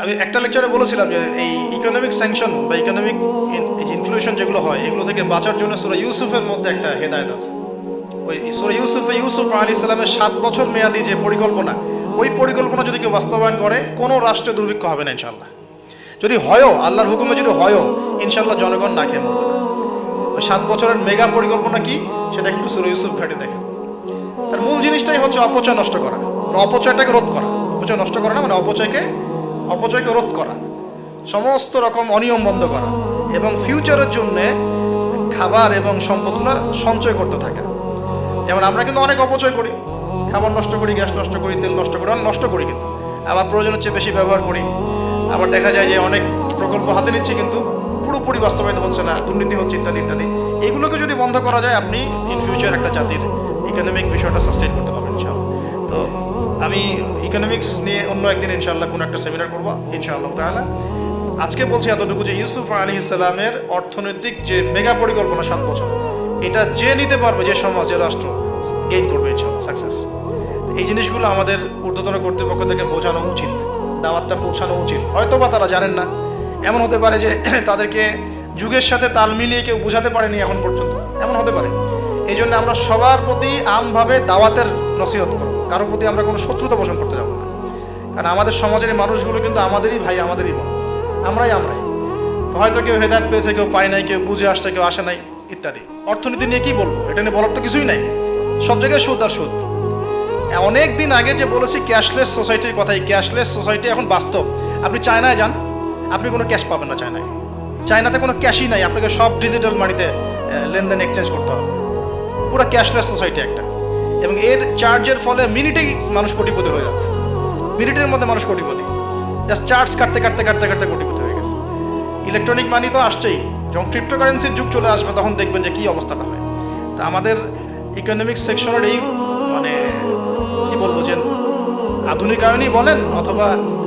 আমি একটা লেকচারে বলেছিলাম যে এই ইকোনমিক স্যাংশন বা ইকোনমিক ইনফ্লুয়েশন যেগুলো হয়, এগুলো থেকে বাঁচার জন্য সুরা ইউসুফের মধ্যে একটা হেদায়ত আছে। ওই সুরা ইউসুফে ইউসুফ আলী ইসলামের সাত বছর মেয়াদি যে পরিকল্পনা, ওই পরিকল্পনা যদি কেউ বাস্তবায়ন করে, কোনো রাষ্ট্রে দুর্ভিক্ষ হবে না ইনশাল্লাহ যদি হয়ও, আল্লাহর হুকুমে যদি হয়ও ইনশাল্লাহ জনগণ না খেয়ে মরবে ওই সাত বছরের মেগা পরিকল্পনা কি? সেটা একটু সুরা ইউসুফ ঘাটে দেখেন। তার মূল জিনিসটাই হচ্ছে অপচয় নষ্ট করা। অপচয়টাকে রোধ করা। অপচয় নষ্ট করা না মানে অপচয়কে অপচয়কে রোধ করা, সমস্ত রকম অনিয়ম বন্ধ করা এবং ফিউচারের জন্য খাবার এবং সম্পদগুলো সঞ্চয় করতে থাকা। যেমন আমরা কিন্তু অনেক অপচয় করি। খাবার নষ্ট করি, গ্যাস নষ্ট করি, তেল নষ্ট করি, অনেক নষ্ট করি কিন্তু। আবার প্রয়োজনের চেয়ে বেশি ব্যবহার করি। আবার দেখা যায় যে অনেক প্রকল্প হাতে নিচ্ছি কিন্তু পুরোপুরি বাস্তবায়িত হচ্ছে না, দুর্নীতি হচ্ছে ইত্যাদি ইত্যাদি। এগুলোকে যদি বন্ধ করা যায়, আপনি ইন ফিউচার একটা জাতির ইকোনমিক বিষয়টা সাস্টেইন করতে আমি ইকোনমিক্স নিয়ে অন্য একদিন ইনশাআল্লাহ কোনো একটা সেমিনার করব, ইনশাআল্লাহ তাহলে আজকে বলছি এতটুকু যে ইউসুফ আলী ইসলামের অর্থনৈতিক যে মেগা পরিকল্পনা সাত বছর, এটা যে নিতে পারবে যে সমাজ, যে রাষ্ট্র গেইন করবে ইনশাআল্লাহ সাকসেস এই জিনিসগুলো আমাদের ঊর্ধ্বতন কর্তৃপক্ষ থেকে বোঝানো উচিত, দাওয়াতটা পৌঁছানো উচিত। হয়তো বা তারা জানেন না, এমন হতে পারে যে তাদেরকে যুগের সাথে তাল মিলিয়ে কেউ বোঝাতে পারেনি এখন পর্যন্ত, এমন হতে পারে। এই জন্য আমরা সবার প্রতি আমভাবে দাওয়াতের নসিহত করব। কারোর প্রতি আমরা কোনো শত্রুতা পোষণ করতে যাব না। কারণ আমাদের সমাজের মানুষগুলো কিন্তু আমাদেরই ভাই, আমাদেরই বোন। আমরাই আমরাই। হয়তো কেউ হেদায়ত পেয়েছে, কেউ পায় নাই, কেউ বুঝে আসছে, কেউ আসে নাই, ইত্যাদি। অর্থনীতি নিয়ে কি বলব? এটা নিয়ে বলার তো কিছুই নাই। সব জায়গায় সুদ আর সুদ। অনেক দিন আগে যে বলেছি ক্যাশলেস সোসাইটির কথাই ক্যাশলেস সোসাইটি এখন বাস্তব। আপনি চায়নায় যান, আপনি কোনো ক্যাশ পাবেন না চায়নায়। চায়নাতে কোনো ক্যাশই নাই, আপনাকে সব ডিজিটাল মানিতে লেনদেন এক্সচেঞ্জ করতে হবে। পুরো ক্যাশলেস সোসাইটি একটা। এবং এর চার্জের ফলে মিনিটেই মানুষ কোটিপতি হয়ে যাচ্ছে। মিনিটের মধ্যে মানুষ কোটিপতি। জাস্ট চার্জ কাটতে কাটতে কাটতে কাটতে কোটিপতি হয়ে গেছে। ইলেকট্রনিক মানি তো আসছেই। যখন ক্রিপ্টোকারেন্সির যুগ চলে আসবে, তখন দেখবেন যে কী অবস্থাটা হয়। তা আমাদের ইকোনমিক সেকশনের এই মানে কি বলব যে আধুনিকায়নই বলেন, অথবা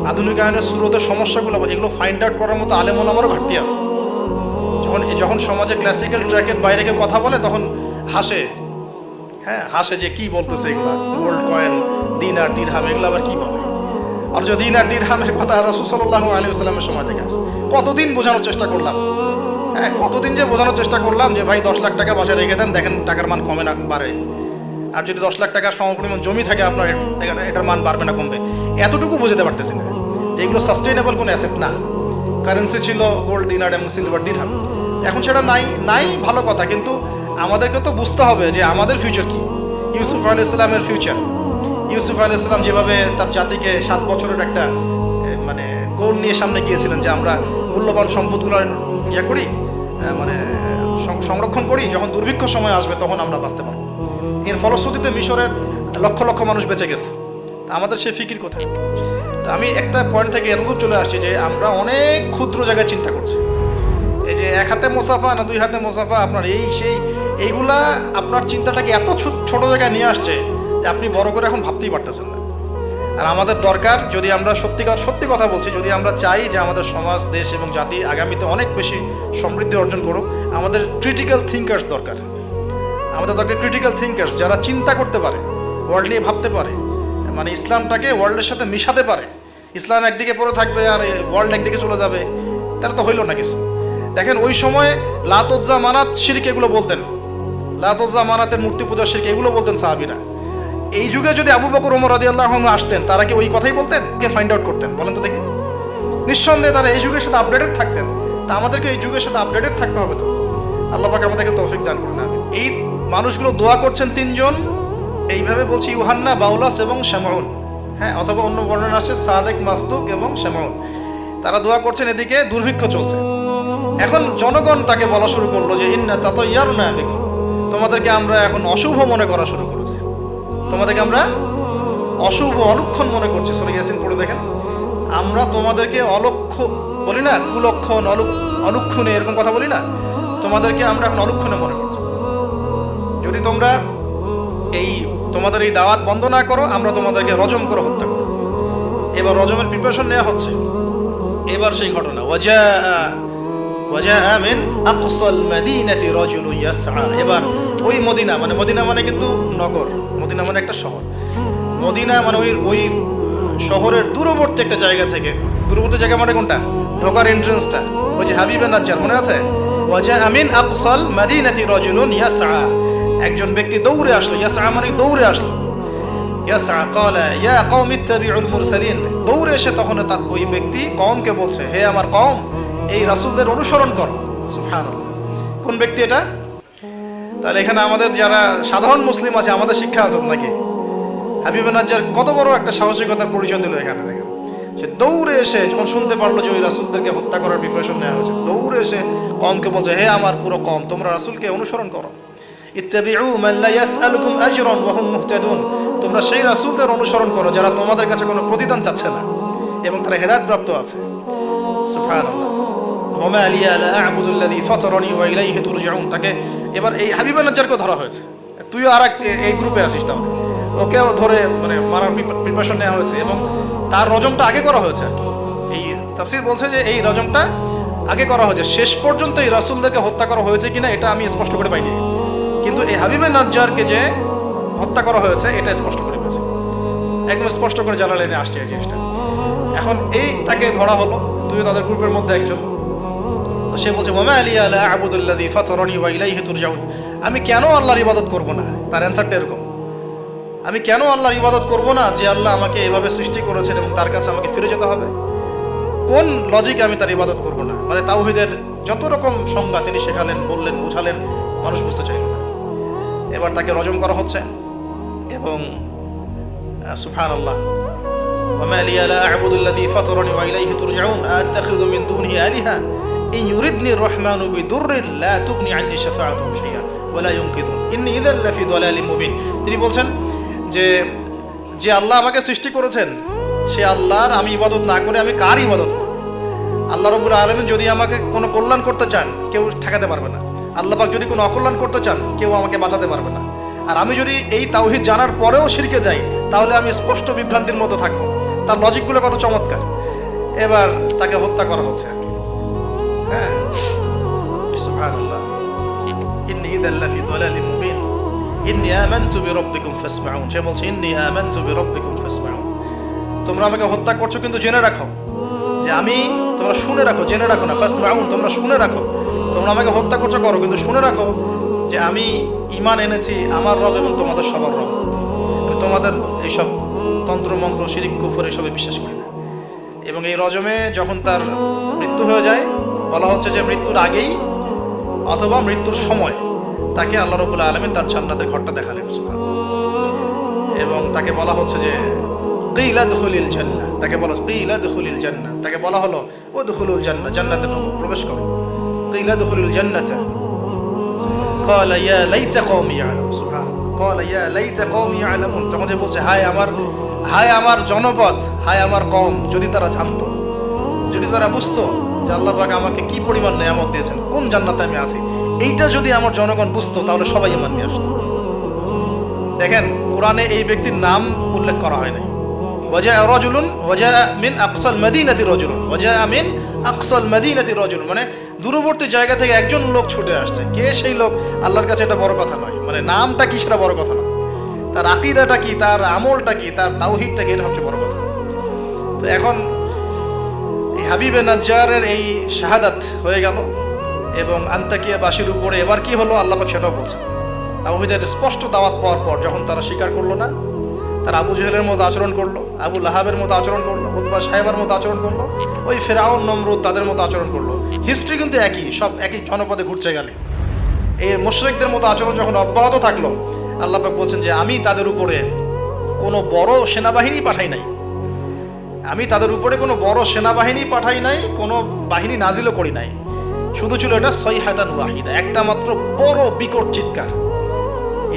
আধুনিকায়নের শুরুতে সমস্যাগুলো, এগুলো ফাইন্ড আউট করার মতো আলেমল আমারও ঘাটতি আছে। যখন যখন সমাজে ক্লাসিক্যাল ট্র্যাকের বাইরে কেউ কথা বলে, তখন হাসে। হ্যাঁ হাসে যে কি বলতেছে এগুলা? গোল্ড কয়েন দিন আর দিরহাম এগুলো আবার কি বলে? আর যদি দিন আর দিরহামের কথা রসুসল্লাহ আলী আসসালামের সময় থেকে আসে। কতদিন বোঝানোর চেষ্টা করলাম? হ্যাঁ কতদিন যে বোঝানোর চেষ্টা করলাম যে, ভাই, দশ লাখ টাকা বাসায় রেখে দেন, দেখেন টাকার মান কমে না, বাড়ে। আর যদি দশ লাখ টাকার সমপরিমাণ জমি থাকে, আপনার এটার মান বাড়বে না, কমবে। এতটুকু বুঝতে পারতেছি না যে, এগুলো সাস্টেইনেবল কোনো অ্যাসেট না। কারেন্সি ছিল গোল্ড দিনার এবং সিলভার দিরহাম এখন সেটা নাই নাই ভালো কথা, কিন্তু আমাদেরকে তো বুঝতে হবে যে আমাদের ফিউচার কি। ইউসুফ আল ইসলামের ফিউচার ইউসুফ আল ইসলাম যেভাবে তার জাতিকে সাত বছরের একটা মানে গোল নিয়ে সামনে গিয়েছিলেন যে আমরা মূল্যবান সম্পদগুলো ইয়ে করি মানে সংরক্ষণ করি, যখন দুর্ভিক্ষ সময় আসবে তখন আমরা বাঁচতে পারব। এর ফলশ্রুতিতে মিশরের লক্ষ লক্ষ মানুষ বেঁচে গেছে। আমাদের সে ফিকির কোথায়? তা আমি একটা পয়েন্ট থেকে এতদূর চলে আসছি যে আমরা অনেক ক্ষুদ্র জায়গায় চিন্তা করছি। এই যে এক হাতে মোসাফা না দুই হাতে মোসাফা, আপনার এই সেই এইগুলা আপনার চিন্তাটাকে এত ছোট জায়গায় নিয়ে আসছে যে আপনি বড় করে এখন ভাবতেই পারতেছেন না। আর আমাদের দরকার যদি আমরা সত্যিকার, সত্যি কথা বলছি, যদি আমরা চাই যে আমাদের সমাজ, দেশ এবং জাতি আগামীতে অনেক বেশি সমৃদ্ধি অর্জন করুক, আমাদের ক্রিটিক্যাল থিঙ্কার্স দরকার। আমাদের দরকার ক্রিটিক্যাল থিঙ্কার্স যারা চিন্তা করতে পারে ওয়ার্ল্ড নিয়ে ভাবতে পারে মানে ইসলামটাকে ওয়ার্ল্ডের সাথে মিশাতে পারে। ইসলাম একদিকে পড়ে থাকবে আর ওয়ার্ল্ড একদিকে চলে যাবে তারা তো হইল না কিছু। দেখেন ওই সময় লাতজ্জা মানাত শিরিক এগুলো বলতেন। মানাতের মূর্তি পূজা শিরিক এগুলো বলতেন সাহাবিরা। এই যুগে যদি আবু বকর ওমর রাজি আল্লাহ আসতেন, তারা কি ওই কথাই বলতেন? কে ফাইন্ড আউট করতেন? বলেন তো দেখি। নিঃসন্দেহে তারা এই যুগের সাথে আপডেটেড থাকতেন। তা আমাদেরকে এই যুগের সাথে আপডেটেড থাকতে হবে তো। আল্লাহ পাক আমাদেরকে তৌফিক দান করুন, আমিন। এই মানুষগুলো দোয়া করছেন তিনজন। এইভাবে বলছি, ইউহান্না, বাউলাস এবং শ্যামাউন। হ্যাঁ অথবা অন্য বর্ণনা আসে সাদেক মাস্তুক এবং শ্যামাউন। তারা দোয়া করছেন, এদিকে দুর্ভিক্ষ চলছে। এখন জনগণ তাকে বলা শুরু করল যে, ইন্না তাত ইয়ার না বেগম তোমাদেরকে আমরা এখন অশুভ মনে করা শুরু করেছি। তোমাদেরকে আমরা অশুভ অলক্ষণ মনে করছি। সরে গেছেন পড়ে দেখেন। আমরা তোমাদেরকে অলক্ষ বলি না, কুলক্ষণ অলুক অলক্ষণে এরকম কথা বলি না। তোমাদেরকে আমরা এখন অলক্ষণে মনে করছি। যদি তোমরা এই তোমাদের এই দাওয়াত বন্ধ না করো, আমরা তোমাদেরকে রজম করে হত্যা করো এবার রজমের প্রিপারেশন নেওয়া হচ্ছে। এবার সেই ঘটনা। ওয়াজা ওয়াজা মিন আকসাল মাদিনাতি রাজুলু ইয়াসআ। এবার ওই মদিনা মানে মদিনা মানে কিন্তু নগর, মদিনা মানে একটা শহর। মদিনা মানে ওই ওই শহরের দূরবর্তী একটা জায়গা থেকে। দূরবর্তী জায়গা মানে কোনটা? ঢোকার এন্ট্রেন্সটা ওই যে হাবিবে নাজ্জার মনে আছে? ওয়াজা আমিন মাদিনাতি ইয়াসআ। একজন ব্যক্তি দৌড়ে আসলো, ইয়াসআ মানে দৌড়ে আসলো। ইয়াসআ ক্বালা, ইয়া কওমি ইত্তাবিউল মুরসালিন। দৌড়ে এসে তখন তার ওই ব্যক্তি কওমকে বলছে, হে আমার কওম, এই রাসূলদের অনুসরণ করো। সুবহানাল্লাহ। কোন ব্যক্তি এটা? তাহলে এখানে আমাদের যারা সাধারণ মুসলিম আছে, আমাদের শিক্ষা আছে নাকি? হাবিব নাজ্জার কত বড় একটা সাহসিকতার পরিচয় দিল এখানে, দেখেন। সে দৌড়ে এসে যখন শুনতে পারল যে ওই রাসুলদেরকে হত্যা করার প্রিপারেশন নেওয়া হয়েছে, দৌড়ে এসে কমকে বলছে, হে আমার পুরো কম, তোমরা রাসুলকে অনুসরণ করো। তোমরা সেই রাসূলদের অনুসরণ করো যারা তোমাদের কাছে কোনো প্রতিদান চাচ্ছে না, এবং তারা হেদায়েত প্রাপ্ত আছে তাকে এবার এই হাবিব নাজ্জারকে ধরা হয়েছে। তুইও আর এই গ্রুপে আসিস তাহলে। ওকেও ধরে মানে মারার প্রিপারেশন নেওয়া হয়েছে এবং তার রজমটা আগে করা হয়েছে আর এই তাফসির বলছে যে এই রজমটা আগে করা হয়েছে। শেষ পর্যন্ত এই রাসূলদেরকে হত্যা করা হয়েছে কিনা এটা আমি স্পষ্ট করে পাইনি। কিন্তু এই হাবিবে নাজ্জারকে যে হত্যা করা হয়েছে, এটা স্পষ্ট করে পেয়েছে একদম স্পষ্ট করে জানালেনে আসছে এই জিনিসটা। এখন এই তাকে ধরা হলো। তুই তাদের গ্রুপের মধ্যে একজন। সে বলছে মামা আলী আলা আবুদুল্লাদি ফাতরনি ওয়া ইলাইহি তুরজাউন আমি কেন আল্লাহর ইবাদত করব না তার অ্যানসারটা এরকম আমি কেন আল্লাহর ইবাদত করব না যে আল্লাহ আমাকে এভাবে সৃষ্টি করেছেন এবং তার কাছে আমাকে ফিরে যেতে হবে কোন লজিকে আমি তার ইবাদত করব না মানে তাওহিদের যত রকম সংজ্ঞা তিনি শেখালেন বললেন বুঝালেন মানুষ বুঝতে চাইল না এবার তাকে রজম করা হচ্ছে এবং সুফান আল্লাহ وما لي لا أعبد الذي فطرني وإليه ترجعون أتخذ من دونه آلهة ইন ইউরিদনি রহমান বি দুররিন লা তুগনি আননি শাফাআতুহুম শাইআ ওয়ালা ইউনকিদুন ইন্নী ইযাল লাফি দালালিম মুবিন তিনি বলছেন যে যে আল্লাহ আমাকে সৃষ্টি করেছেন, সে আল্লাহর আমি ইবাদত না করে আমি কার ইবাদত করব? আল্লাহ রবুল আলমিন যদি আমাকে কোনো কল্যাণ করতে চান, কেউ ঠেকাতে পারবে না। আল্লাহ আল্লাহবাক যদি কোনো অকল্যাণ করতে চান, কেউ আমাকে বাঁচাতে পারবে না। আর আমি যদি এই তাওহিদ জানার পরেও শিরকে যাই, তাহলে আমি স্পষ্ট বিভ্রান্তির মতো থাকব। তার লজিকগুলো কত চমৎকার। এবার তাকে হত্যা করা হচ্ছে। হ্যাঁ সুবহানাল্লাহ ইন্নী ইযাল লাফি দালালিন মুবিন ইন্নী আমানতু বিরাব্বিকুম ফাসমাউন সে বলছে ইন্নী আমানতু বিরাব্বিকুম ফাসমাউন তোমরা আমাকে হত্যা করছ কিন্তু জেনে রাখো। যে আমি তোমরা শুনে রাখো, জেনে রাখো না। ফাসমাউন, তোমরা শুনে রাখো। তোমরা আমাকে হত্যা করছ করো, কিন্তু শুনে রাখো যে আমি ইমান এনেছি আমার রব এবং তোমাদের সবার রব। তোমাদের এইসব তন্ত্র, মন্ত্র, শিরিক, কুফর এসবে বিশ্বাস করি না। এবং এই রজমে যখন তার মৃত্যু হয়ে যায় বলা হচ্ছে যে মৃত্যুর আগেই অথবা মৃত্যুর সময় তাকে আল্লাহ রবুল আলমী তার জান্নাতের ঘরটা দেখালেন সুবহানাল্লাহ। এবং তাকে বলা হচ্ছে যে কিলা দখলিল জান্নাহ তাকে বলা কিলা দখলিল জান্নাহ তাকে বলা হলো ও দখলুল জান্নাহ জান্নাতে ঢুকো, প্রবেশ করো কিলা দখলুল জান্নাতা قال يا ليت قومي يعلمون سبحان قال يا ليت قومي يعلمون তখন যে বলছে হায় আমার হায় আমার জনপদ হায় আমার কম যদি তারা জানতো যদি তারা বুঝতো যে আল্লাহ পাক আমাকে কি পরিমাণ নিয়ামত দিয়েছেন, কোন জান্নাতে আমি আছি, এইটা যদি আমার জনগণ বুঝতো, তাহলে সবাই ইমান নিয়ে আসতো। দেখেন, কোরআনে এই ব্যক্তির নাম উল্লেখ করা হয় নাই। ওয়াজা রজুলুন ওয়াজা মিন আকসাল মদিনাতি রজুলুন ওয়াজা মিন আকসাল মদিনাতি রজুলুন। মানে দূরবর্তী জায়গা থেকে একজন লোক ছুটে আসছে। কে সেই লোক? আল্লাহর কাছে এটা বড় কথা নয়। মানে নামটা কি সেটা বড় কথা নয়। তার আকিদাটা কি, তার আমলটা কি, তার তাওহিদটা কি, এটা হচ্ছে বড় কথা। তো এখন এই হাবিবে নাজ্জারের এই শাহাদাত হয়ে গেল এবং আন্তাকিয়াবাসীর উপরে এবার কি হলো? আল্লাহ পাক সেটাও বলছেন। তাওহিদের স্পষ্ট দাওয়াত পাওয়ার পর যখন তারা স্বীকার করল না, তারা আবু জেহেলের মতো আচরণ করল, আবু লাহাবের মতো আচরণ করল উদ্বা সাহেবের মতো আচরণ করল, ওই ফেরাউন, নমরুদ তাদের মতো আচরণ করল। হিস্ট্রি কিন্তু একই, সব একই জনপদে ঘুরছে গেলে এই মুশরিকদের মতো আচরণ যখন অব্যাহত থাকল, আল্লাহ পাক বলছেন যে, আমি তাদের উপরে কোনো বড় সেনাবাহিনী পাঠাই নাই। আমি তাদের উপরে কোনো বড় সেনাবাহিনী পাঠাই নাই, কোনো বাহিনী নাজিলও করি নাই। শুধু ছিল এটা সৈহাতান ওয়াহিদা, একটা মাত্র বড় বিকট চিৎকার।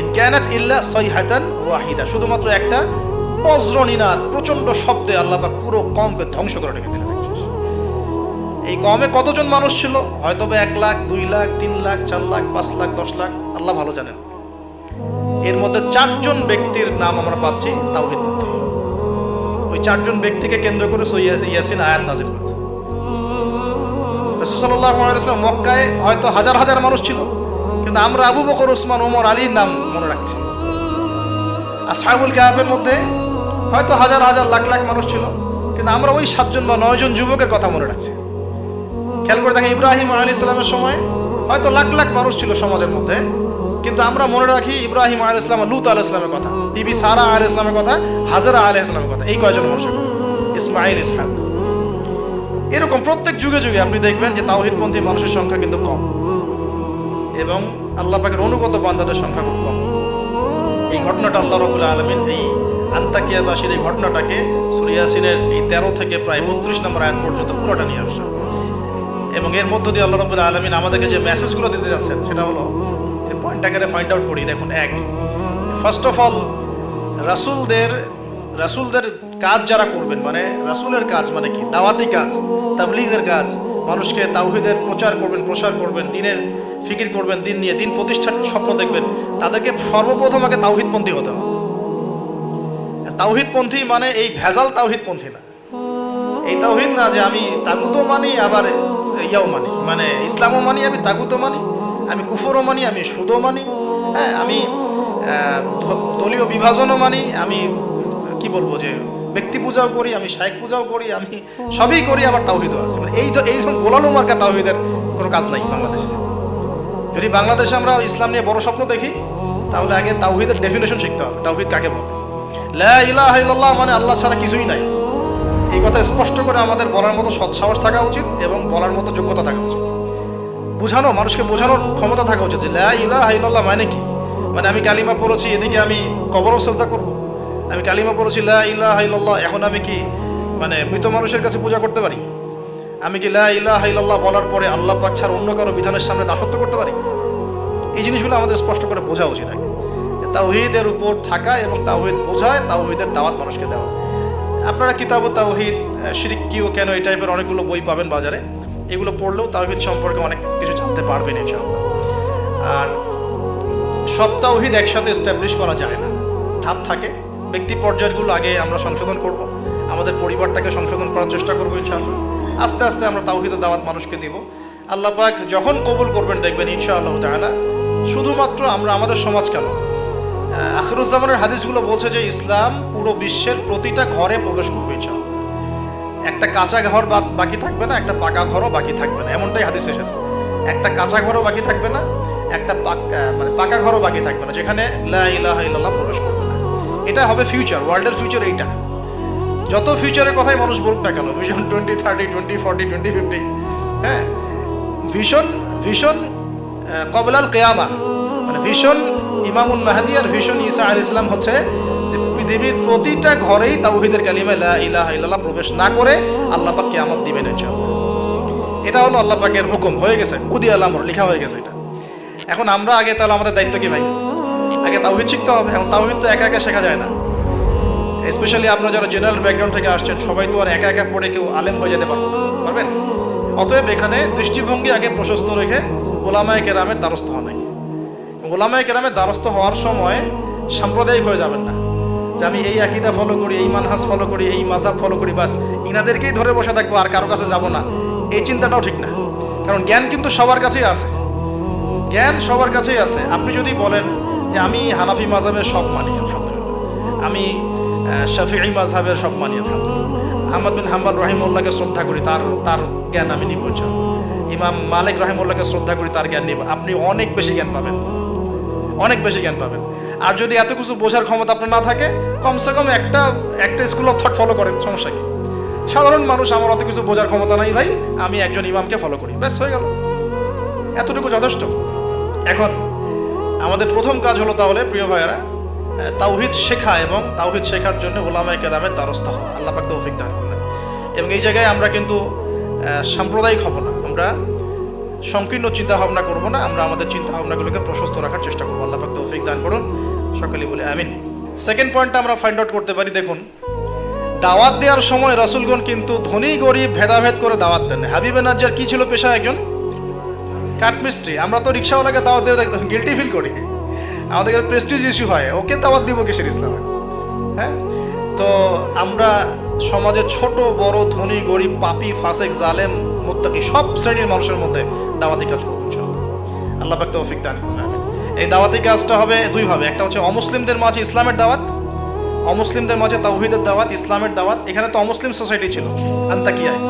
ইনকানাত ইল্লা সৈহাতান ওয়াহিদা, শুধুমাত্র একটা বজ্রনীনাদ প্রচণ্ড শব্দে আল্লাহ পাক পুরো কমকে ধ্বংস করে রেখে দিলেন। এই কমে কতজন মানুষ ছিল? হয়তো বা এক লাখ, দুই লাখ, তিন লাখ, চার লাখ, পাঁচ লাখ, দশ লাখ, আল্লাহ ভালো জানেন। এর মধ্যে চারজন ব্যক্তির নাম আমরা পাচ্ছি তাওহিদ ওই চারজন ব্যক্তিকে কেন্দ্র করে ইয়াসিন আয়াত নাজির হয়েছে। রসুসাল্লাম মক্কায় হয়তো হাজার হাজার মানুষ ছিল, কিন্তু আমরা আবু বকর ওসমান ওমর, আলীর নাম মনে রাখছি। আর আসহাবুল কাহাফের মধ্যে হয়তো হাজার হাজার, লাখ লাখ মানুষ ছিল, কিন্তু আমরা ওই সাতজন বা নয়জন যুবকের কথা মনে রাখছি। খেয়াল করে দেখেন ইব্রাহিম আলী ইসলামের সময় হয়তো লাখ লাখ মানুষ ছিল সমাজের মধ্যে কিন্তু আমরা মনে রাখি ইব্রাহিম আল ইসলাম লুত আল ইসলামের কথা, বিবি সারা আল ইসলামের কথা, হাজারা আল ইসলামের কথা, এই কয়জন মানুষের কথা ইসমাইল ইসলাম এরকম প্রত্যেক যুগে যুগে আপনি দেখবেন যে তাওহিদপন্থী মানুষের সংখ্যা কিন্তু কম। এবং আল্লাহ পাকের অনুগত বান্দাদের সংখ্যা খুব কম। এই ঘটনাটা আল্লাহ রবুল আলমিন এই আন্তাকিয়াবাসীর এই ঘটনাটাকে সুরিয়াসিনের এই তেরো থেকে প্রায় বত্রিশ নম্বর আয়াত পর্যন্ত পুরোটা নিয়ে আসছে। এবং এর মধ্য দিয়ে আল্লাহ রবুল আলমিন আমাদেরকে যে মেসেজগুলো দিতে যাচ্ছেন, সেটা হলো পয়েন্টটাকে ফাইন্ড আউট করি, দেখুন, এক। ফার্স্ট অফ অল রাসুলদের রাসুলদের কাজ যারা করবেন মানে রাসুলের কাজ মানে কি? দাওয়াতি কাজ, তাবলিগের কাজ, মানুষকে তাওহিদের প্রচার করবেন, প্রসার করবেন, দিনের ফিকির করবেন, দিন নিয়ে, দিন প্রতিষ্ঠার স্বপ্ন দেখবেন, তাদেরকে সর্বপ্রথম আগে তাওহিদপন্থী হতে হবে। তাওহিদপন্থী মানে এই ভেজাল তাওহিদপন্থী না। এই তাওহিদ না যে আমি তাগুতও মানি, আবার ইয়াও মানি মানে ইসলামও মানি, আমি তাগুতও মানি। আমি কুফরও মানি, আমি সুদও মানি হ্যাঁ আমি দলীয় বিভাজনও মানি, আমি, কি বলব যে ব্যক্তি পূজাও করি, আমি শায়েক পূজাও করি, আমি সবই করি, আবার তাওহিদও আছে। মানে এই এই গোলালো মার্কা তাওহিদের কোনো কাজ নাই বাংলাদেশে। যদি বাংলাদেশে আমরা ইসলাম নিয়ে বড় স্বপ্ন দেখি, তাহলে আগে তাওহিদের ডেফিনেশন শিখতে হবে। তাওহিদ কাকে বলে? ইল্লাল্লাহ মানে আল্লাহ ছাড়া কিছুই নাই। এই কথা স্পষ্ট করে আমাদের বলার মতো সৎসাহস থাকা উচিত এবং বলার মতো যোগ্যতা থাকা উচিত। বুঝানো, মানুষকে বোঝানোর ক্ষমতা থাকা উচিত যে লা ইলাহা ইল্লাল্লাহ মানে কি? মানে আমি কালিমা পড়েছি, এদিকে আমি কবরও চেষ্টা করব। আমি কালিমা পড়েছি লা ইলাহা ইল্লাল্লাহ, এখন আমি কি মানে মৃত মানুষের কাছে পূজা করতে পারি? আমি কি লা ইলাহা ইল্লাল্লাহ বলার পরে আল্লাহ পাক ছাড়া অন্য কারও বিধানের সামনে দাসত্ব করতে পারি? এই জিনিসগুলো আমাদের স্পষ্ট করে বোঝা উচিত আগে। তাওহিদের উপর থাকা এবং তাওহিদ বোঝায়, তাওহিদের দাওয়াত মানুষকে দেওয়া। আপনারা কিতাব তাওহিদ শিরিক কি ও কেন এই টাইপের অনেকগুলো বই পাবেন বাজারে? এগুলো পড়লেও তাওহিদ সম্পর্কে অনেক কিছু জানতে পারবেন ইনশাআল্লাহ। আর সব তাওহিদ একসাথে এস্টাবলিশ করা যায় না। ধাপ থাকে, ব্যক্তি পর্যায়গুলো আগে আমরা সংশোধন করব, আমাদের পরিবারটাকে সংশোধন করার চেষ্টা করব ইনশাআল্লাহ। আস্তে আস্তে আমরা তাওহিদের দাওয়াত মানুষকে দিব। আল্লাহ পাক যখন কবুল করবেন দেখবেন ইনশাআল্লাহ তাআলা, শুধুমাত্র আমরা আমাদের সমাজ কেন? আখরুজ্জামানের হাদিসগুলো বলছে যে ইসলাম পুরো বিশ্বের প্রতিটা ঘরে প্রবেশ করবে ইনশাআল্লাহ। একটা কাঁচা ঘর বাকি থাকবে না, একটা পাকা ঘরও বাকি থাকবে না। এমনটাই হাদিস এসেছে। একটা কাঁচা ঘরও বাকি থাকবে না, একটা মানে পাকা ঘরও বাকি থাকবে না, যেখানে লা ইলাহা ইল্লাল্লাহ প্রবেশ করবে না। এটা হবে ফিউচার ওয়ার্ল্ডের ফিউচার এইটা। যত ফিউচারের কথাই মানুষ বলুক না কেন vision twenty thirty twenty forty twenty fifty হ্যাঁ? ভীষণ ভীষণ কবলাল কেয়ামা মানে ভীষণ ইমামুল মাহাদি আর ভীষণ ঈসা আল ইসলাম হচ্ছে পৃথিবীর প্রতিটা ঘরেই তাওহিদের কালিমা ইলাহা ইল্লাল্লাহ প্রবেশ না করে আল্লাহ পাক কিয়ামত দিবেন ইনশাআল্লাহ। এটা হলো আল্লাহ পাকের হুকুম, হয়ে গেছে। কুদি আল্লাহ লেখা হয়ে গেছে এটা। এখন আমরা আগে তাহলে আমাদের দায়িত্ব কি ভাই? আগে তাওহিদ শিখতে হবে, এখন তাওহিদ তো একা একা শেখা যায় না। স্পেশালি আপনারা যারা জেনারেল ব্যাকগ্রাউন্ড থেকে আসছেন, সবাই তো আর একা একা পড়ে কেউ আলেম হয়ে যেতে পারবে পারবেন? অতএব এখানে দৃষ্টিভঙ্গি আগে প্রশস্ত রেখে ওলামায় কেরামের দ্বারস্থ হওয়া নাই। ওলামায় কেরামের দ্বারস্থ হওয়ার সময় সাম্প্রদায়িক হয়ে যাবেন না। যে আমি এই আকিদা ফলো করি, এই মানহাস ফলো করি, এই মাজাব ফলো করি, বাস ইনাদেরকেই ধরে বসে থাকব, আর কারও কাছে যাব না। এই চিন্তাটাও ঠিক না। কারণ জ্ঞান কিন্তু সবার কাছেই আছে। জ্ঞান সবার কাছেই আছে। আপনি যদি বলেন যে আমি হানাফি মাজাবের সব মানি, আলহামদুলিল্লাহ। আমি শাফিঈ মাযহাবের সব মানি, আলহামদুলিল্লাহ। আহমদ বিন হাম্বাল রহিমউল্লাহকে শ্রদ্ধা করি, তার তার জ্ঞান আমি নিব। ইমাম মালিক রহিমউল্লাহকে শ্রদ্ধা করি, তার জ্ঞান নিব। আপনি অনেক বেশি জ্ঞান পাবেন। অনেক বেশি জ্ঞান পাবেন। আর যদি এত কিছু বোঝার ক্ষমতা আপনার না থাকে, কমসে কম একটা একটা স্কুল অফ থট ফলো করেন, সমস্যা কি? সাধারণ মানুষ, আমার অত কিছু বোঝার ক্ষমতা নাই ভাই, আমি একজন ইমামকে ফলো করি। ব্যাস, হয়ে গেল। এতটুকু যথেষ্ট। এখন, আমাদের প্রথম কাজ হলো তাহলে, প্রিয় ভাইয়েরা তাওহিদ শেখা এবং তাওহিদ শেখার জন্য ওলামায় কেরামের দ্বারস্থ হওয়া। আল্লাহ পাক তৌফিক দান করলেন এবং এই জায়গায় আমরা কিন্তু সাম্প্রদায়িক হব না। আমরা সংকীর্ণ চিন্তা ভাবনা করব না, আমরা আমাদের চিন্তা ভাবনাগুলোকে প্রশস্ত রাখার চেষ্টা করব। আল্লাহ পাক তৌফিক দান করুন। সকলে বলে আমিন। সেকেন্ড পয়েন্টটা আমরা ফাইন্ড আউট করতে পারি, দেখুন। দাওয়াত দেওয়ার সময় রাসুলগণ কিন্তু ধনী, গরিব, ভেদাভেদ করে দাওয়াত দেন হাবিবে নাজ্জার কি ছিল পেশা একজন? কাঠমিস্ত্রি। আমরা তো রিক্সাওয়ালাকে দাওয়াত দিয়ে গিলটি ফিল করি। আমাদের প্রেস্টিজ ইস্যু হয়। ওকে দাওয়াত দিব কিসের ইসলামে? হ্যাঁ? তো আমরা সমাজে ছোট, বড়, ধনী, গরিব, পাপি, ফাসেক, জালেম, মুত্তাকি সব শ্রেণির মানুষের মধ্যে দাওয়াতি কাজ করব আল্লাহ পাক তৌফিক দান এই দাওয়াতি কাজটা হবে দুইভাবে একটা হচ্ছে অমুসলিমদের মাঝে ইসলামের দাওয়াত, অমুসলিমদের মাঝে তাওহিদের দাওয়াত, ইসলামের দাওয়াত। এখানে তো অমুসলিম সোসাইটি ছিল, আন্তাকিয়ায়।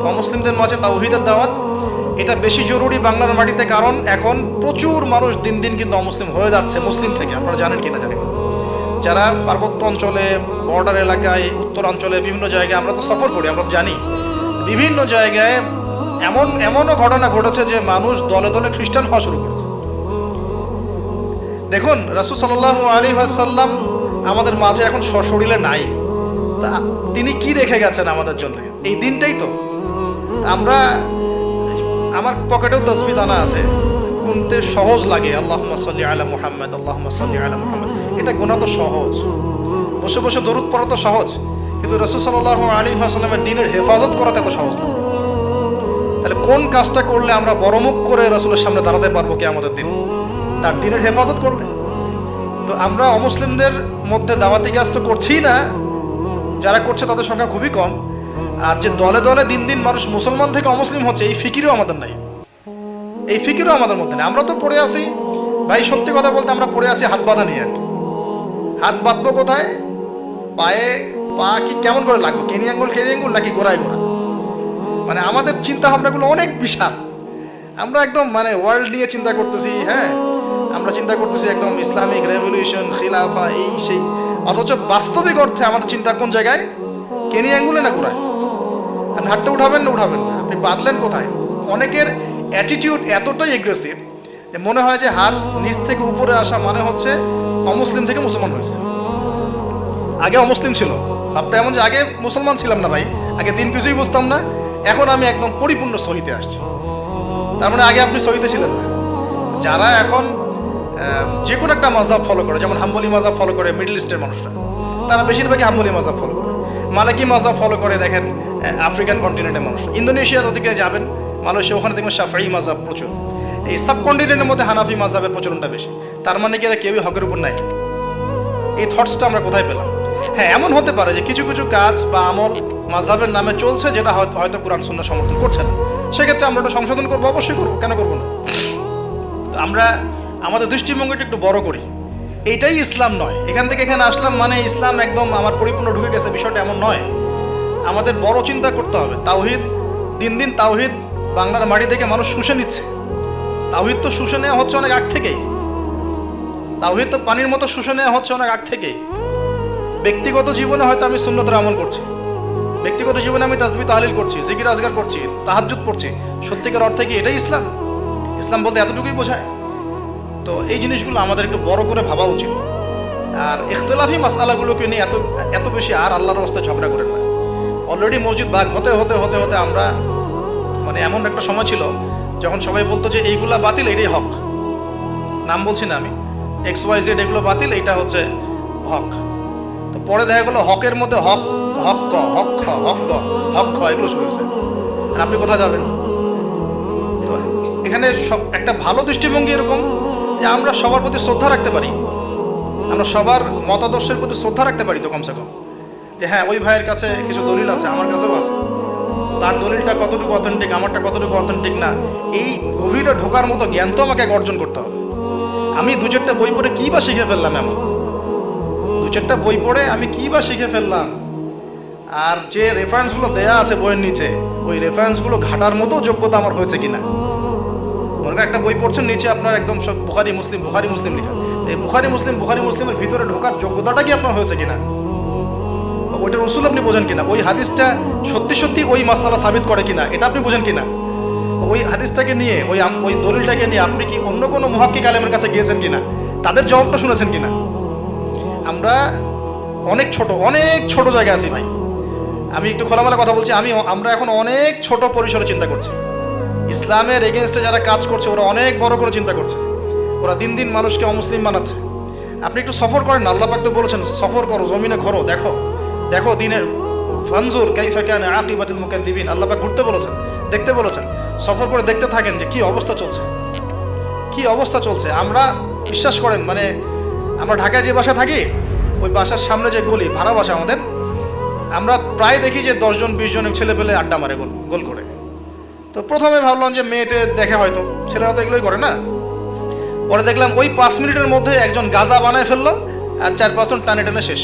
তো অমুসলিমদের মাঝে তাওহিদের দাওয়াত, এটা বেশি জরুরি বাংলার মাটিতে কারণ এখন প্রচুর মানুষ দিন দিন কিন্তু অমুসলিম হয়ে যাচ্ছে, মুসলিম থেকে। আপনারা জানেন কিনা জানেন যারা পার্বত্য অঞ্চলে বর্ডার এলাকায়, উত্তরাঞ্চলে বিভিন্ন জায়গায় আমরা তো সফর করি, আমরা জানি। বিভিন্ন জায়গায় এমন, এমনও ঘটনা ঘটেছে যে মানুষ দলে দলে খ্রিস্টান হওয়া শুরু করেছে। দেখুন, রাসুল সাল্লাহ আলী আসাল্লাম আমাদের মাঝে এখন সশরীরে নাই। তা তিনি কি রেখে গেছেন আমাদের জন্য? এই দিনটাই তো আমরা, আমার পকেটেও তসবি দানা আছে। গুনতে সহজ লাগে। আল্লাহ সাল্লি আলা মুহাম্মদ আল্লাহ সাল্লি আলা মুহাম্মদ। এটা গোনা তো সহজ। বসে বসে দরুদ পড়া তো সহজ। কিন্তু রসুল সাল্লাহ আলী আসাল্লামের দিনের হেফাজত করাতে এত সহজ না। তাহলে কোন কাজটা করলে আমরা বড়মুখ করে রসুলের সামনে দাঁড়াতে পারব কে আমাদের দিন? তার দিনের হেফাজত করলে। তো আমরা অমুসলিমদের মধ্যে দাওয়াতি কাজ তো করছিই না। যারা করছে তাদের সংখ্যা খুবই কম। আর যে দলে দলে দিন দিন মানুষ মুসলমান থেকে অমুসলিম হচ্ছে, এই ফিকিরও আমাদের নাই। এই ফিকিরও আমাদের মধ্যে নেই। আমরা তো পড়ে আসি ভাই, সত্যি কথা বলতে আমরা পড়ে আসি হাত বাঁধা নিয়ে আর কি। হাত বাঁধবো কোথায়? পায়ে পা কি কেমন করে লাগবে? কেনি আঙ্গুল কেনি আঙ্গুল নাকি গোড়ায় গোড়া? মানে আমাদের চিন্তা ভাবনাগুলো অনেক বিশাল। আমরা একদম মানে ওয়ার্ল্ড নিয়ে চিন্তা করতেছি হ্যাঁ? আমরা চিন্তা করতেছি একদম ইসলামিক রেভলিউশন খিলাফা, এই সেই। অথচ বাস্তবিক অর্থে আমাদের চিন্তা কোন জায়গায়? কেনি আঙ্গুলে না গোড়ায়? হাতটা উঠাবেন না উঠাবেন না। আপনি বাঁধলেন কোথায়? অনেকের অ্যাটিটিউড এতটাই এগ্রেসিভ যে মনে হয় যে হাত নিচ থেকে উপরে আসা মানে হচ্ছে অমুসলিম থেকে মুসলমান হয়েছে। আগে অমুসলিম ছিল। ভাবটা এমন যে আগে মুসলমান ছিলাম না ভাই। আগে দিন কিছুই বুঝতাম না। এখন আমি একদম পরিপূর্ণ সহিতে আসছি। তার মানে আগে আপনি সহিতে ছিলেন না। যারা এখন যে কোনো একটা মাজাব ফলো করে, যেমন হাম্বলি মাজাব ফলো করে মিডল ইস্টের মানুষরা। তারা বেশিরভাগই হাম্বলি মাজাব ফলো করে। মালাকি মাজাব ফলো করে, দেখেন আফ্রিকান কন্টিনেন্টের মানুষ ইন্দোনেশিয়ার ওদিকে যাবেন মালয়েশিয়া, ওখানে দেখবেন সাফাই মাজাব প্রচুর। এই সাবকন্টিনেন্টের মধ্যে হানাফি মাজাবের প্রচলনটা বেশি। তার মানে কি কেউই হকের উপর নাই। এই থটসটা আমরা কোথায় পেলাম? হ্যাঁ এমন হতে পারে যে কিছু কিছু কাজ বা আমল মাঝহাবের নামে চলছে যেটা হয়তো হয়তো কোরআন সুন্না সমর্থন করছে না। সেক্ষেত্রে আমরা ওটা সংশোধন করব? অবশ্যই করব। কেন করব না? তো আমরা আমাদের দৃষ্টিভঙ্গিটা একটু বড় করি। এটাই ইসলাম নয়। এখান থেকে এখানে আসলাম মানে ইসলাম একদম আমার পরিপূর্ণ ঢুকে গেছে, বিষয়টা এমন নয়। আমাদের বড় চিন্তা করতে হবে। তাওহিদ, দিন দিন তাওহিদ বাংলার মাটি থেকে মানুষ শুষে নিচ্ছে। তাওহিদ তো শুষে নেওয়া হচ্ছে অনেক আগ থেকেই। তাওহিদ তো পানির মতো শুষে নেওয়া হচ্ছে অনেক আগ থেকেই। ব্যক্তিগত জীবনে হয়তো আমি সুন্নতের আমল করছি। ব্যক্তিগত জীবনে আমি তাসবি তাহলিল করছি, জিকির আজগার করছি, তাহাজ্জুদ পড়ছি। সত্যিকার অর্থে কি এটাই ইসলাম? ইসলাম বলতে এতটুকুই বোঝায়? তো এই জিনিসগুলো আমাদের একটু বড় করে ভাবা উচিত। আর ইখতলাফি মাসালাগুলোকে নিয়ে এত এত বেশি আর আল্লাহর অবস্থায় ঝগড়া করেন না। অলরেডি মসজিদ ভাগ হতে হতে হতে হতে আমরা মানে এমন একটা সময় ছিল যখন সবাই বলতো যে এইগুলা বাতিল, এটাই হক। নাম বলছি না আমি। এক্স ওয়াই জেড এগুলো বাতিল, এটা হচ্ছে হক। তো পরে দেখা গেলো হকের মধ্যে হক হক ক, হক খ, হক গ, হক খ, এগুলো শুরু হয়েছে। আর আপনি কোথায় যাবেন? তো এখানে একটা ভালো দৃষ্টিভঙ্গি এরকম যে আমরা সবার প্রতি শ্রদ্ধা রাখতে পারি। আমরা সবার মতাদর্শের প্রতি শ্রদ্ধা রাখতে পারি তো কমসে কম। যে হ্যাঁ ওই ভাইয়ের কাছে কিছু দলিল আছে, আমার কাছেও আছে। তার দলিলটা কতটুকু অথেন্টিক আমারটা কতটুকু অথেন্টিক না, এই গভীরে ঢোকার মতো জ্ঞান তো আমাকে অর্জন করতে হবে। আমি দু চারটা বই পড়ে কী বা শিখে ফেললাম এমন? দু চারটা বই পড়ে আমি কী বা শিখে ফেললাম? আর যে রেফারেন্সগুলো দেয়া আছে বইয়ের নিচে, ওই রেফারেন্সগুলো ঘাটার মতো যোগ্যতা আমার হয়েছে কিনা? মনে একটা বই পড়ছেন, নিচে আপনার একদম সব বুখারি, মুসলিম বুখারি, মুসলিম লেখা। এই বুখারি, মুসলিম, বুখারি, মুসলিমের ভিতরে ঢোকার যোগ্যতাটা কি আপনার হয়েছে কিনা? ওইটার রসুল আপনি বোঝেন কিনা? ওই হাদিসটা সত্যি সত্যি ওই মাসালা সাবিত করে কিনা? এটা আপনি বোঝেন কিনা? ওই হাদিসটাকে নিয়ে, ওই ওই দলিলটাকে নিয়ে আপনি কি অন্য কোনো মহাক্কিক আলেমের কাছে গিয়েছেন কিনা? তাদের জবাবটা শুনেছেন কিনা? আমরা অনেক ছোট অনেক ছোট জায়গায় আছি ভাই। আমি একটু খোলামেলা কথা বলছি, আমি আমরা এখন অনেক ছোট পরিসরে চিন্তা করছি। ইসলামের এগেনস্টে যারা কাজ করছে, ওরা অনেক বড় করে চিন্তা করছে। ওরা দিন দিন মানুষকে অমুসলিম বানাচ্ছে। আপনি একটু সফর করেন, আল্লাহ পাক তো বলেছেন, সফর করো, জমিনে ঘরো, দেখো। দেখো, দিনের ফানজুর কাইফা কেন আকিবাতুল মুকাদ্দিবিন। আল্লাহ পাক ঘুরতে বলেছেন, দেখতে বলেছেন, সফর করে দেখতে থাকেন যে কি অবস্থা চলছে। কি অবস্থা চলছে? আমরা বিশ্বাস করেন মানে আমরা ঢাকায় যে বাসা থাকি, ওই বাসার সামনে যে গলি, ভাড়া বাসা আমাদের, আমরা প্রায় দেখি যে দশজন বিশ জন ছেলে পেলে আড্ডা মারে, গোল গোল করে। তো প্রথমে ভাবলাম যে মেয়েটে দেখে হয়তো, ছেলেরা তো এগুলোই করে না? পরে দেখলাম ওই পাঁচ মিনিটের মধ্যে একজন গাজা বানায় ফেলল, আর চার পাঁচজন টানে টানে শেষ।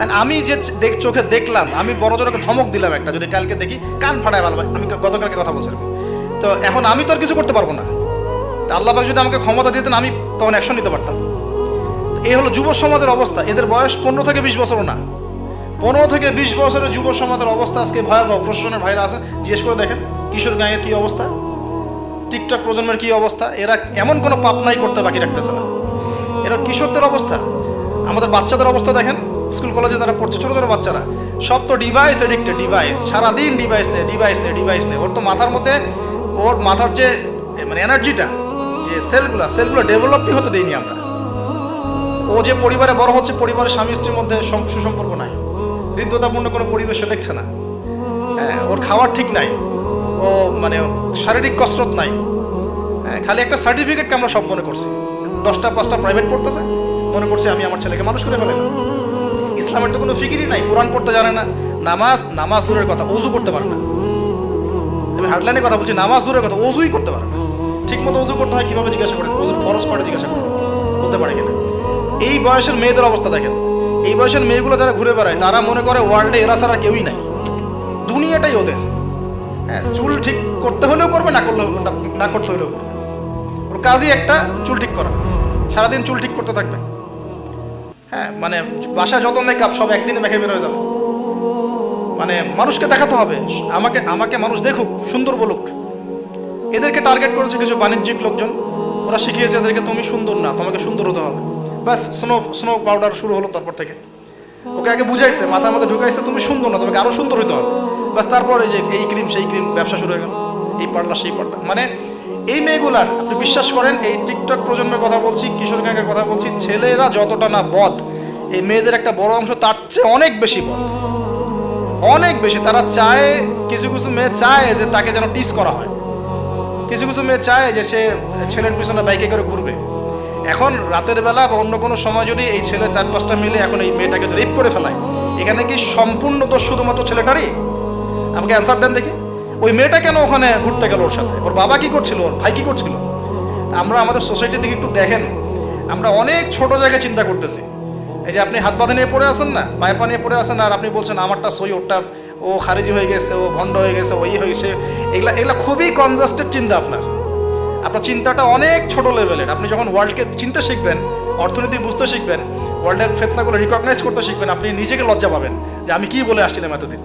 আমি যে দেখ চোখে দেখলাম, আমি বড় জোরকে ধমক দিলাম একটা, যদি কালকে দেখি কান ফাটায় ভালো আমি গতকালকে কথা বলছিলাম। তো এখন আমি তো আর কিছু করতে পারব না। তা আল্লাহ যদি আমাকে ক্ষমতা দিতেন, আমি তখন অ্যাকশন নিতে পারতাম। এই হলো যুব সমাজের অবস্থা। এদের বয়স পনেরো থেকে বিশ বছরও না। পনেরো থেকে বিশ বছরের যুব সমাজের অবস্থা আজকে ভয়াবহ। প্রশাসনের ভাইরা আছে, জিজ্ঞেস করে দেখেন, কিশোর গাঁয়ের কী অবস্থা? টিকটক প্রজন্মের কী অবস্থা? এরা এমন কোনো পাপ নাই করতে বাকি রাখতেছে না। এরা কিশোরদের অবস্থা। আমাদের বাচ্চাদের অবস্থা দেখেন স্কুল কলেজে তারা পড়ছে ছোটো ছোটো বাচ্চারা সব তো ডিভাইস এডিক্টেড ডিভাইস সারাদিন ডিভাইস নেই ডিভাইস নেই ডিভাইস নেই। ওর তো মাথার মধ্যে ওর মাথার যে মানে এনার্জিটা যে সেলগুলো সেলগুলো ডেভেলপই হতে দিইনি আমরা। ও যে পরিবারে বড় হচ্ছে পরিবারের স্বামী স্ত্রীর মধ্যে সুসম্পর্ক নাই। হৃদ্যতাপূর্ণ কোনো পরিবেশে দেখছে না। হ্যাঁ ওর খাওয়ার ঠিক নাই। ও মানে শারীরিক কসরত নাই। হ্যাঁ, খালি একটা সার্টিফিকেটকে আমরা সব মনে করছি। দশটা পাঁচটা প্রাইভেট পড়তেছে। মনে করছি আমি আমার ছেলেকে মানুষ করে ফেলে ইসলামের তো কোনো ফিকিরই নাই, কোরআন পড়তে জানে না, নামাজ নামাজ দূরের কথা, অজু করতে পারে না। আমি হার্ডলাইনে কথা বলছি, নামাজ দূরের কথা, অজুই করতে পারে না। ঠিক মতো অজু করতে হয়, কীভাবে জিজ্ঞাসা করেন অজুর ফরজ করে জিজ্ঞাসা করেন বলতে পারে কিনা? এই বয়সের মেয়েদের অবস্থা দেখেন। এই বয়সের মেয়েগুলো যারা ঘুরে বেড়ায়, তারা মনে করে ওয়ার্ল্ডে এরা ছাড়া কেউই নাই। দুনিয়াটাই ওদের। হ্যাঁ চুল ঠিক করতে হলেও করবে, না করলে না- না করতে হলেও করবে। ওর কাজই একটা, চুল ঠিক করা। সারাদিন চুল ঠিক করতে থাকবে। হ্যাঁ মানে বাসায় যত মেকআপ সব একদিনে মেখে হয়ে যাবে। মানে মানুষকে দেখাতে হবে। আমাকে আমাকে মানুষ দেখুক, সুন্দর বলুক। এদেরকে টার্গেট করেছে কিছু বাণিজ্যিক লোকজন। ওরা শিখিয়েছে এদেরকে, তুমি সুন্দর না, তোমাকে সুন্দর হতে হবে। ব্যাস স্নো স্নো পাউডার শুরু হলো তারপর থেকে। ওকে আগে বুঝাইছে, মাথার মধ্যে ঢুকাইছে, তুমি সুন্দর না, তোমাকে আরও সুন্দর হতে হবে। ব্যাস, তারপর তারপরে যে, এই ক্রিম সেই ক্রিম ব্যবসা শুরু হয়ে গেল। এই পার্লা সেই পার্লা মানে এই মেয়েগুলার, আপনি বিশ্বাস করেন, এই টিকটক প্রজন্মের কথা বলছি, কিশোর গ্যাংয়ের কথা বলছি, ছেলেরা যতটা না বদ, এই মেয়েদের একটা বড় অংশ তার চেয়ে অনেক বেশি বদ। অনেক বেশি, তারা চায়, কিছু কিছু মেয়ে চায় যে তাকে যেন টিস করা হয়। কিছু কিছু মেয়ে চায় যে সে ছেলের পিছনে বাইকে করে ঘুরবে। এখন রাতের বেলা বা অন্য কোনো সময় যদি এই ছেলে চার পাঁচটা মিলে এখন এই মেয়েটাকে রেপ করে ফেলায়, এখানে কি সম্পূর্ণ দোষ শুধুমাত্র ছেলেটারই? আমাকে অ্যান্সার দেন দেখি। ওই মেয়েটা কেন ওখানে ঘুরতে গেল ওর সাথে? ওর বাবা কি করছিল? ওর ভাই কি করছিল? আমরা আমাদের সোসাইটির দিকে একটু দেখেন। আমরা অনেক ছোট জায়গায় চিন্তা করতেছি। এই যে আপনি হাত বাঁধে নিয়ে পড়ে আছেন না? পায়ে পা নিয়ে পড়ে আছেন আর আপনি বলছেন, আমারটা সই, ওরটা ও খারিজি হয়ে গেছে, ও ভণ্ড হয়ে গেছে ওই হয়েছে। এগুলা এগুলা খুবই কনজাস্টেড চিন্তা আপনার। আপনার চিন্তাটা অনেক ছোট লেভেলের আপনি যখন ওয়ার্ল্ডকে চিনতে শিখবেন, অর্থনীতি বুঝতে শিখবেন ওয়ার্ল্ডের ফেতনাগুলো রিকগনাইজ করতে শিখবেন, আপনি নিজেকে লজ্জা পাবেন যে আমি কি বলে আসছিলাম এতদিন।